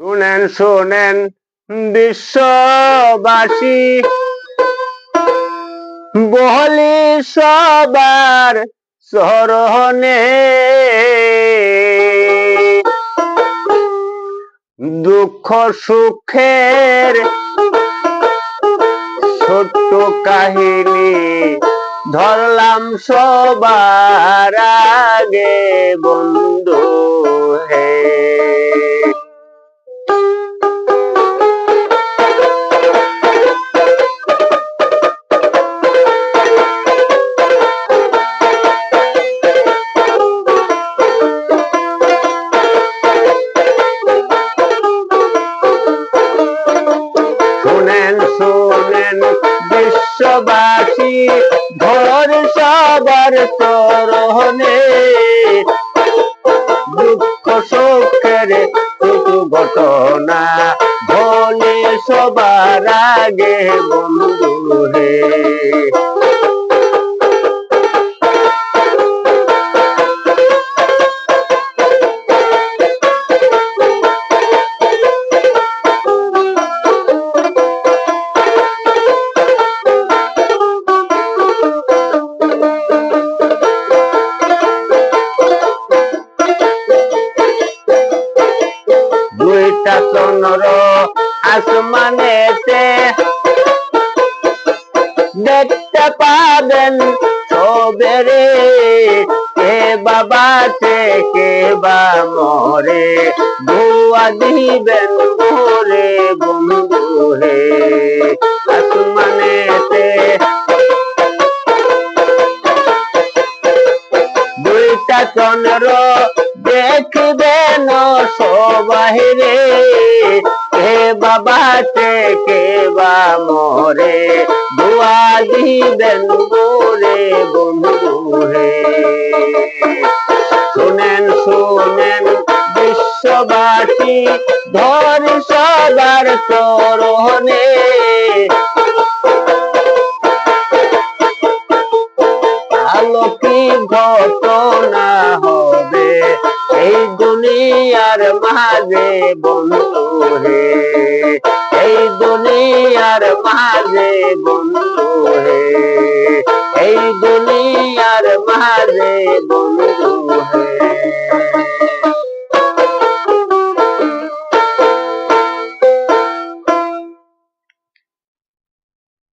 শুনেন শুনেন বিশ্ববাসী। বহলি সবার সরহনে। দুঃখ সুখের ছোট্ট কাহিনী ধরলাম সবার আগে বন্ধু। শুনেন বিশ্ববাসী ঘর সবার চরণে। দুঃখ শোকের কিছু ঘটনা ঘনে সবার আগে বন্ধু রে। দুইটা চন্দ্র আসমানেতে দেখতে পাবেন সবেরে কে বাবা সে কে বা মরে? দুয়া দিবেন মোরে বন্ধু রে আসমানেতে দুইটা চন্দ্র দেখবেন সবাহিরে কে বাবা কে বা মরে। দোয়া দিবেন গোরে বন্ধু হে শুনেন শুনেন বিশ্ববাসী, ধর সবার চরণে। আলো কি ঘটনা হবে? এই দুনিয়ার মাঝে বন্ধু হে। এই দুনিয়ার মাঝে বন্ধু হে। এই দুনিয়ার মাঝে বন্ধু